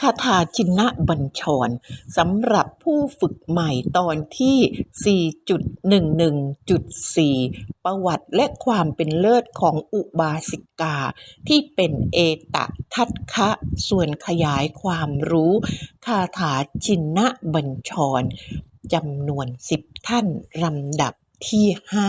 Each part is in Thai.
คาถาชินะบัญชรสำหรับผู้ฝึกใหม่ตอนที่ 4.11.4 ประวัติและความเป็นเลิศของอุบาสิกา ที่เป็นเอตทัคคะส่วนขยายความรู้คาถาชินะบัญชรจำนวนสิบท่านลำดับที่ห้า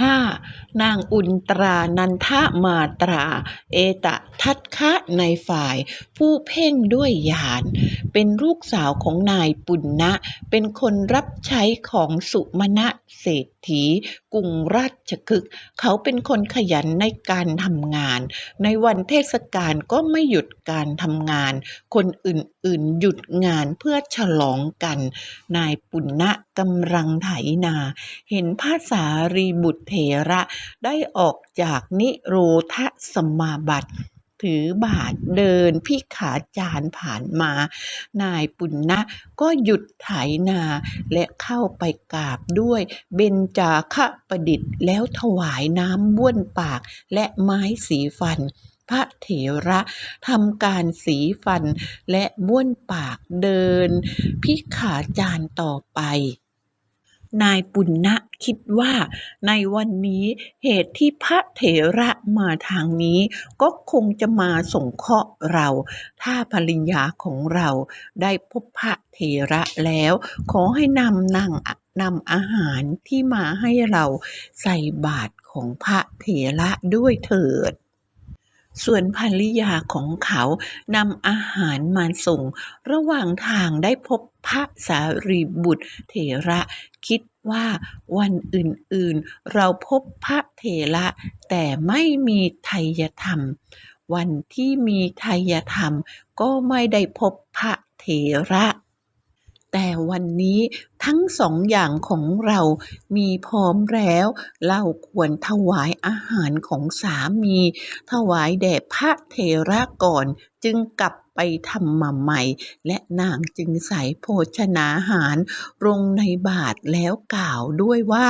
ห้านางอุนตรานันทมาตรา เอตะทัคคะในฝ่าย ผู้เพ่งด้วยญาณเป็นลูกสาวของนายปุณณะเป็นคนรับใช้ของสุมาณะเศรษฐีกรุงราชคฤห์เขาเป็นคนขยันในการทำงาน ในวันเทศกาลก็ไม่หยุดการทำงาน คนอื่นๆหยุดงานเพื่อฉลองกัน นายปุณณะกำลังไถนา เห็นพระสารีบุตรเถระได้ออกจากนิโรธสมาบัติ ถือบาทเดินพิขาจารผ่านมา นายปุณณะก็หยุดไถนาและเข้าไปกราบด้วยเบญจาคประดิษฐ์แล้วถวายน้ำบ้วนปากและไม้สีฟันพระเถระทำการสีฟันและบ้วนปากเดิน พิขาจารต่อไป นายปุณณะคิดว่า ในวันนี้เหตุที่พระเถระมาทางนี้ ก็คงจะมาสงเคราะห์เรา ถ้าภริยาของเราได้พบพระเถระแล้ว ขอให้นำนางนำอาหารที่มาให้เราใส่บาตรของพระเถระด้วยเถิด ส่วนภริยาของเขานำอาหารมาส่ง ระหว่างทางได้พบพระสารีบุตรเถระคิดว่าวันอื่นๆ เราพบพระเถระ แต่ไม่มีไทยธรรม วันที่มีไทยธรรมก็ไม่ได้พบพระเถระ แต่วันนี้ทั้งสองอย่างของเรามีพร้อมแล้ว เราควรถวายอาหารของสามี ถวายแด่พระเถระก่อนจึงกลับไปทำมาใหม่ และนางจึงใส่โภชนาหารลงในบาตรแล้วกล่าวด้วยว่า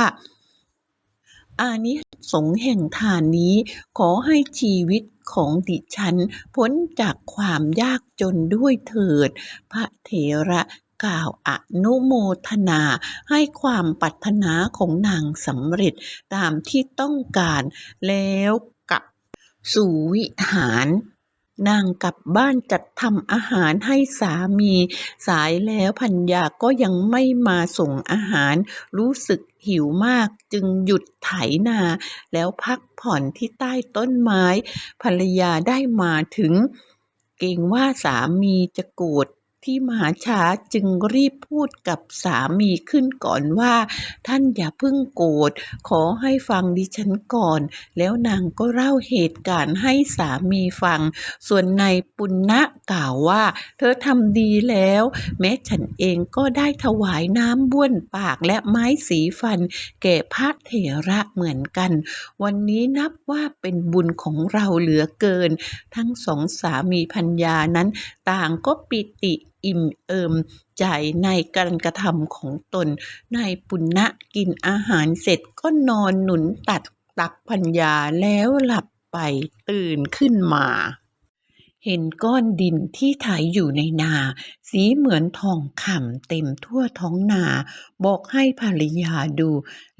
อานิสงส์แห่งทานนี้ขอให้ชีวิตของดิฉัน พ้นจากความยากจนด้วยเถิด พระเถระ กล่าวอนุโมทนาให้ความปรารถนาของนางสำเร็จตามที่ต้องการแล้วกลับสู่วิหารนางกลับบ้านจัดทำอาหารให้สามี สายแล้วพัญญาก็ยังไม่มาส่งอาหาร รู้สึกหิวมากจึงหยุดไถนา แล้วพักผ่อนที่ใต้ต้นไม้ ภรรยาได้มาถึง เกรงว่าสามีจะโกรธ ที่มหาช้าจึงรีบพูดกับสามีขึ้นก่อนว่า ท่านอย่าเพิ่งโกรธขอให้ฟังดิฉันก่อน แล้วนางก็เล่าเหตุการณ์ให้สามีฟัง ส่วนนายปุณณะกล่าวว่า เธอทำดีแล้ว แม้ฉันเองก็ได้ถวายน้ำบ้วนปากและไม้สีฟัน แก่พระเถระเหมือนกัน วันนี้นับว่าเป็นบุญของเราเหลือเกิน ทั้งสองสามีพัญญานั้นต่างก็ปิติ อิ่มเอิมใจในการกระทำของตน นายปุณณะกินอาหารเสร็จก็นอนหนุนตัดตักพัญญาแล้วหลับไปตื่นขึ้นมา เห็นก้อนดินที่ไถอยู่ในนา สีเหมือนทองคำเต็มทั่วท้องนา บอกให้ภรรยาดู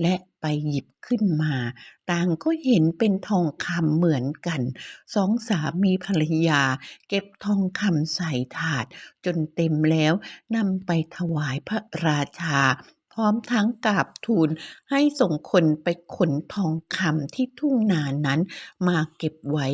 และไปหยิบขึ้นมา ต่างก็เห็นเป็นทองคำเหมือนกัน สองสามีภรรยา เก็บทองคำใส่ถาด จนเต็มแล้วนำไปถวายพระราชา พร้อมทั้งกราบทูลให้ส่งคนไปขนทองคำที่ทุ่งนานั้นมาเก็บไว้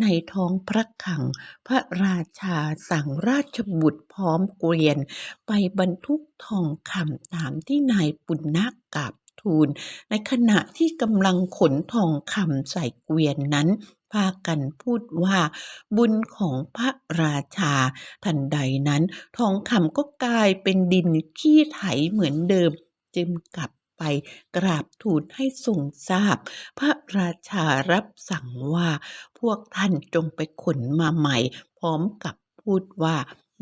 ในท้องพระคลัง พระราชาสั่งราชบุตรพร้อมเกวียน ไปบรรทุกทองคำตามที่นายปุณณะกราบทูลในขณะที่กำลังขนทองคำใส่เกวียนนั้น พากันพูดว่า บุญของพระราชา ทันใดนั้น ทองคำก็กลายเป็นดินขี้ไถเหมือนเดิม จึงกลับไปกราบทูลให้ทรงทราบ พระราชารับสั่งว่า พวกท่านจงไปขนมาใหม่ พร้อมกับพูดว่า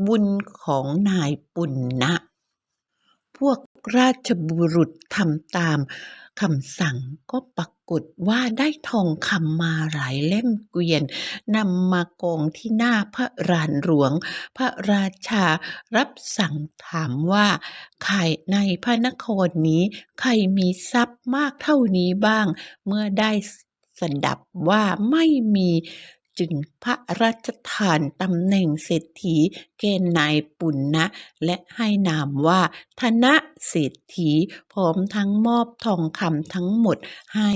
บุญของนายปุณณะพวก ราชบุรุษทำตามคำสั่งก็ปรากฏว่าได้ทองคำมาหลายเล่มเกวียนนำมากองที่หน้าพระรานหลวง พระราชารับสั่งถามว่า ใครในพระนครนี้ ใครมีทรัพย์มากเท่านี้บ้าง เมื่อได้สดับว่าไม่มี จึงพระราชทานตำแหน่งเศรษฐีเกณฑ์นายปุณณะและให้นามว่าธนเศรษฐีพร้อมทั้งมอบทองคำทั้งหมดให้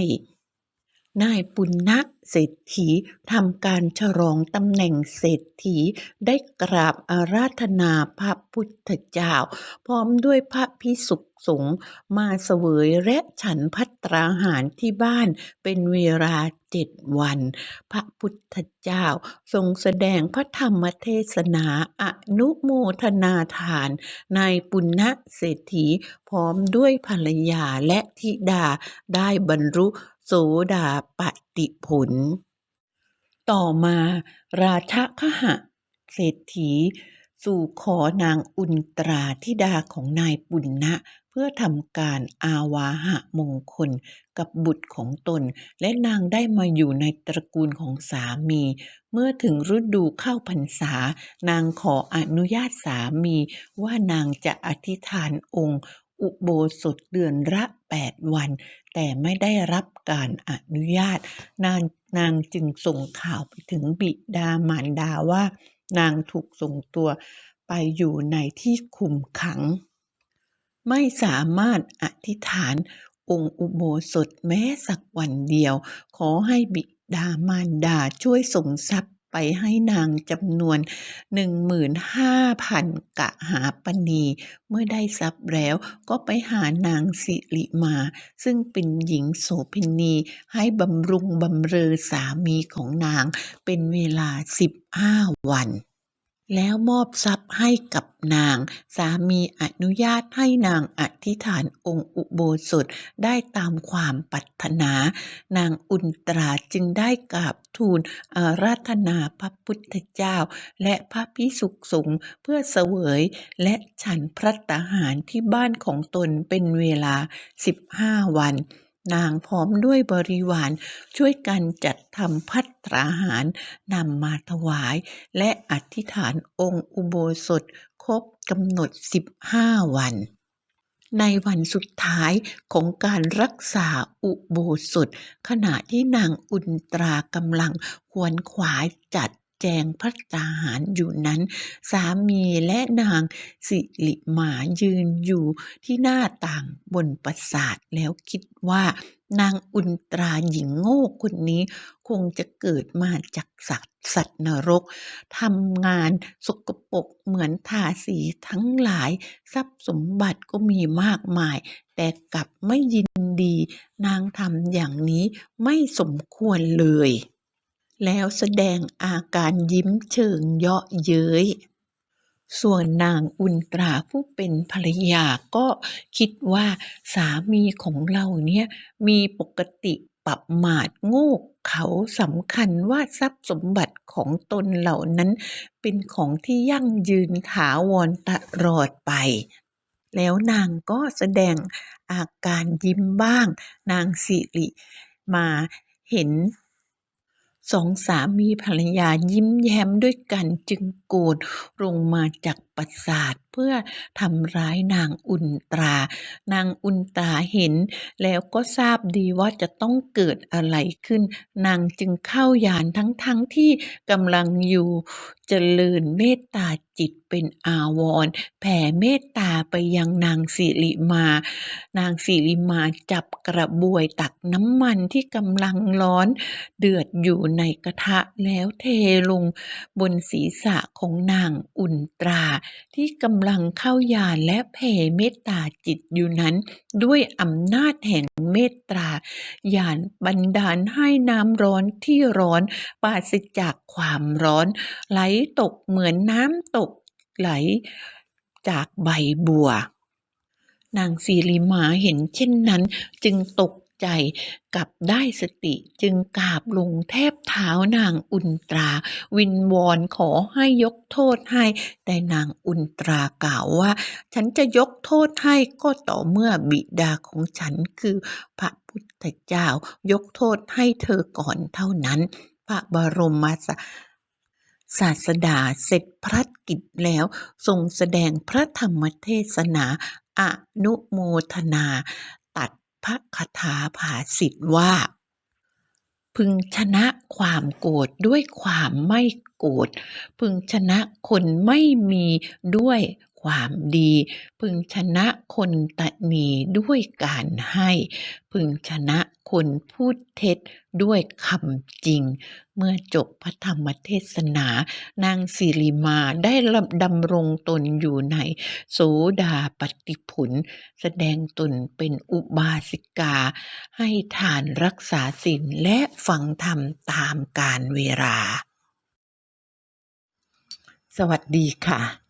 นายปุณณะเศรษฐีทำการฉลองตำแหน่งเศรษฐีได้กราบอาราธนาพระพุทธเจ้า พร้อมด้วยพระพิสุสงฆ์มาเสวยและฉันพัตราหารที่บ้านเป็นเวลาเจ็ดวัน พระพุทธเจ้าทรงแสดงพระธรรมเทศนาอนุโมทนาทานนายปุณณะเศรษฐีพร้อมด้วยภรรยาและธิดาได้บรรลุ โสดาปติผล ต่อมาราชคหะ เศรษฐี สู่ขอนางอุนตราธิดาของนายปุณณะเพื่อทำการอาวาหะมงคลกับบุตรของตน และนางได้มาอยู่ในตระกูลของสามี เมื่อถึงฤดูเข้าพรรษา นางขออนุญาตสามีว่านางจะอธิษฐานองค์ อุโบสถเดือนละแปดวัน แต่ไม่ได้รับการอนุญาต นางนางจึงส่งข่าวไปถึงบิดามารดาว่า นางถูกส่งตัวไปอยู่ในที่คุมขัง ไม่สามารถอธิษฐานองค์อุโบสถแม้สักวันเดียว ขอให้บิดามารดาช่วยส่งทรัพย์ ไปให้นางจำนวน 15,000 กะหาปณี เมื่อได้ทรัพย์แล้วก็ไปหานางสิริมา ซึ่งเป็นหญิงโสพินีให้บำรุงบำเรอสามีของนางเป็นเวลา 15 วัน แล้วมอบทรัพย์ให้กับนาง สามีอนุญาตให้นางอธิษฐานองค์อุโบสถได้ตามความปรารถนา นางอุนตราจึงได้กราบทูลอาราธนาพระพุทธเจ้า และพระพิสุขสงฆ์เพื่อเสวย และฉันพระตาหารที่บ้านของตนเป็นเวลา 15 วัน นางพร้อมด้วยบริวารช่วยกันจัดทำพัตตราหารนำมาถวาย และอธิษฐานองค์อุโบสถครบกำหนด 15 วัน ในวันสุดท้ายของการรักษาอุโบสถ ขณะที่นางอุนตรากำลังขวนขวายจัด แจงพัตตาหารอยู่นั้น สามีและนางสิริมายืนอยู่ที่หน้าต่างบนปราสาทแล้วคิดว่านางอุนตราหญิงโง่คนนี้คงจะเกิดมาจากสัตว์สัตว์นรกทำงานสกปรกเหมือนทาสีทั้งหลาย ทรัพย์สมบัติก็มีมากมาย แต่กลับไม่ยินดี นางทำอย่างนี้ไม่สมควรเลย แล้วแสดงอาการยิ้มเชิงเยาะเย้ย ส่วนนางอุนตราผู้เป็นภรรยาก็คิดว่าสามีของเราเนี่ยมีปกติปรับมาดโง่เขาสำคัญว่าทรัพย์สมบัติของตนเหล่านั้น เป็นของที่ยั่งยืนถาวรตลอดไป แล้วนางก็แสดงอาการยิ้มบ้าง นางสิริมาเห็น สองสามีภรรยายิ้มแย้มด้วยกันจึงโกรธลงมาจาก ปราสาทเพื่อทำร้ายนางอุนตรา นางอุนตราเห็น แล้วก็ทราบดีว่าจะต้องเกิดอะไรขึ้น นางจึงเข้ายานทั้งๆทที่กำลังอยู่เจริญเมตตาจิตเป็นอาวรแผ่เมตตาไปยังนางสิริมา นางสิริมาจับกระบวยตักน้ำมันที่กำลังร้อน เดือดอยู่ในกระทะแล้วเทลงบนศีรษะของนางอุนตราที่กำลังเข้ายานและแผ่เมตตาจิตอยู่นั้น ด้วยอำนาจแห่งเมตตาญาณบันดาลให้น้ำร้อนที่ร้อนปราศจากความร้อน ไหลตกเหมือนน้ำตกไหลจากใบบัวนางสีริมาเห็นเช่นนั้นจึงตก ใจกลับได้สติจึงกราบลงแทบเท้านางอุนตรา วินวอนขอให้ยกโทษให้ แต่นางอุนตรากล่าวว่า ฉันจะยกโทษให้ก็ต่อเมื่อบิดาของฉันคือพระพุทธเจ้ายกโทษให้เธอก่อนเท่านั้น พระบรมศาศาสดาเสร็จพระกิจแล้วทรงแสดงพระธรรมเทศนาอนุโมทนา พระคาถาภาสิทธิ์ว่า พึงชนะความโกรธด้วยความไม่โกรธพึงชนะคนไม่มีด้วย ความดี พึงชนะคนตะนีด้วยการให้ พึงชนะคนพูดเท็จด้วยคำจริง เมื่อจบพระธรรมเทศนา นางสิริมาได้ดำรงตนอยู่ในโสดาปฏิผล แสดงตนเป็นอุบาสิกา ให้ทานรักษาศีลและฟังธรรมตามกาลเวลา สวัสดีค่ะ